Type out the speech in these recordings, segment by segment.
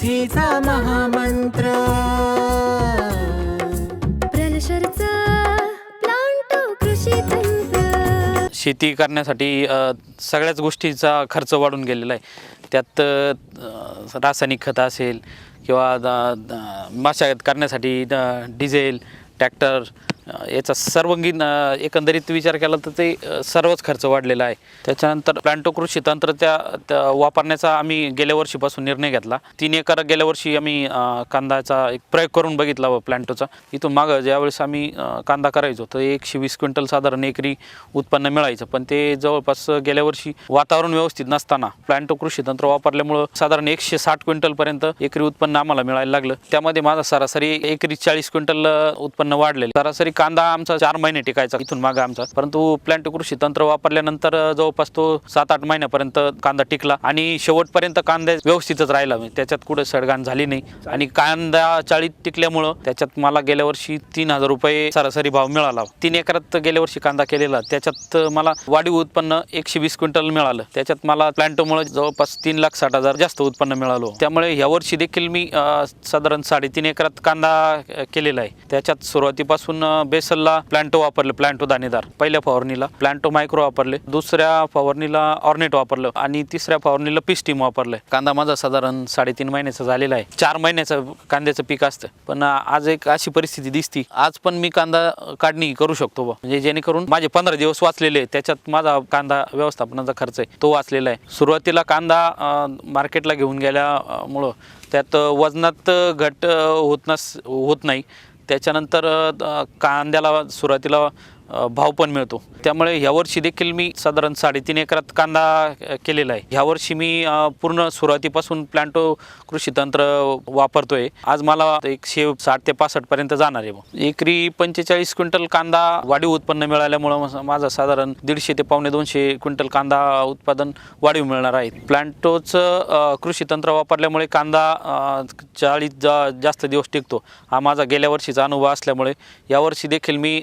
समृद्धीचा महामंत्र. प्रलशरचा प्लांटो कृषी तंत्र. शेती करण्यासाठी अ, सगळ्याच गोष्टीचा खर्च वाढून गेलेला आहे. त्यात अ, रासायनिक खतं असेल किंवा द- द- मशागत करण्यासाठी ड- डिझेल ट्रॅक्टर याचा सर्वांगीण एकंदरीत विचार केला तर ते सर्वच खर्च वाढलेला आहे. त्याच्यानंतर प्लांटो कृषी तंत्र त्या वापरण्याचा आम्ही गेल्या वर्षीपासून निर्णय घेतला. तीन एकर गेल्या वर्षी आम्ही कांद्याचा एक प्रयोग करून बघितला व प्लांटोचा. इथून मागं ज्यावेळेस आम्ही कांदा करायचो तर एकशे वीस क्विंटल साधारण एकरी उत्पन्न मिळायचं. पण ते जवळपास गेल्या वर्षी वातावरण व्यवस्थित नसताना प्लांटो कृषी तंत्र वापरल्यामुळं साधारण एकशे साठ क्विंटलपर्यंत एकरी उत्पन्न आम्हाला मिळायला लागलं. त्यामध्ये माझा सरासरी एकरी चाळीस क्विंटल उत्पन्न वाढलेलं. सरासरी कांदा आमचा चार महिने टिकायचा इथून मागे आमचा. परंतु प्लॅन्ट कृषी तंत्र वापरल्यानंतर जवळपास तो सात आठ महिन्यापर्यंत कांदा टिकला. आणि शेवटपर्यंत कांदा व्यवस्थितच राहिला. मी त्याच्यात कुठे सडगाण झाली नाही. आणि कांदा चाळीत टिकल्यामुळं त्याच्यात मला गेल्या वर्षी तीन हजार रुपये सरासरी भाव मिळाला. तीन एकरात गेल्या वर्षी कांदा केलेला. त्याच्यात मला वाढीव उत्पन्न एकशे वीस क्विंटल मिळालं. त्याच्यात मला प्लांटोमुळे जवळपास तीन लाख साठ हजार जास्त उत्पन्न मिळालं. त्यामुळे या वर्षी देखील मी साधारण साडेतीन एकरात कांदा केलेला आहे. त्याच्यात सुरुवातीपासून बेसलला प्लांटो वापरले प्लांटो दाणेदार पहिल्या फवारणीला. प्लांटो मायक्रो वापरले दुसऱ्या फवारणीला ऑर्नेट वापरलं आणि तिसऱ्या फवारणीला पिस्टीम वापरलं. कांदा माझा साधारण साडेतीन महिन्याचा झालेला आहे. चार महिन्याचं कांद्याचं पीक असतं. पण आज एक अशी परिस्थिती दिसती. आज पण मी कांदा काढणी करू शकतो बा म्हणजे जेणेकरून माझे पंधरा दिवस वाचलेले आहे. त्याच्यात माझा कांदा व्यवस्थापनाचा खर्च आहे. तो वाचलेला आहे. सुरुवातीला कांदा मार्केटला घेऊन गेल्यामुळं त्यात वजनात घट होत नस होत नाही. त्याच्यानंतर कांद्याला सुरुवातीला भाव पण मिळतो. त्यामुळे ह्यावर्षी देखील मी साधारण साडेतीन एकरात कांदा केलेला आहे. ह्यावर्षी मी पूर्ण सुरुवातीपासून प्लांटो कृषी तंत्र वापरतोय. आज मला एकशे साठ ते पासष्ट पर्यंत जाणार आहे एकरी पंचेचाळीस क्विंटल कांदा वाढीव उत्पन्न मिळाल्यामुळं माझा साधारण दीडशे ते पावणे दोनशे क्विंटल कांदा उत्पादन वाढीव मिळणार आहे. प्लांटोचं कृषी तंत्र वापरल्यामुळे कांदा चाळीस जा जास्त दिवस टिकतो. हा माझा गेल्या वर्षीचा अनुभव असल्यामुळे यावर्षी देखील मी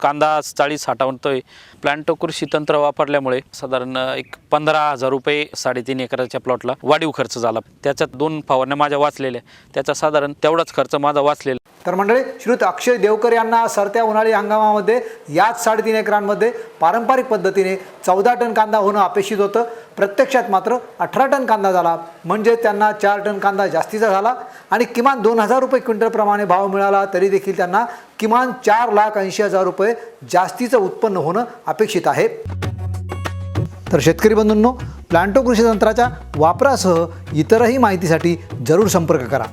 कांदा चाळीस साठवतोय. प्लांटो कृषी तंत्र वापरल्यामुळे साधारण एक पंधरा हजार रुपये साडेतीन एकराच्या प्लॉटला वाढीव खर्च झाला. त्याच्यात दोन फवारण्या माझ्या वाचलेल्या त्याचा साधारण तेवढाच खर्च माझा वाचलेला तर मंडळी श्रीयुत अक्षय देवकर यांना सरत्या उन्हाळी हंगामामध्ये याच साडेतीन एकरांमध्ये पारंपरिक पद्धतीने चौदा टन कांदा होणं अपेक्षित होतं. प्रत्यक्षात मात्र अठरा टन कांदा झाला. म्हणजे त्यांना चार टन कांदा जास्तीचा झाला आणि किमान दोन हजार रुपये क्विंटलप्रमाणे भाव मिळाला तरी देखील त्यांना किमान चार लाख ऐंशी हजार रुपये जास्तीचं उत्पन्न होणं अपेक्षित आहे. तर शेतकरी बंधूंनो प्लांटो कृषी तंत्राच्या वापरासह इतरही माहितीसाठी जरूर संपर्क करा.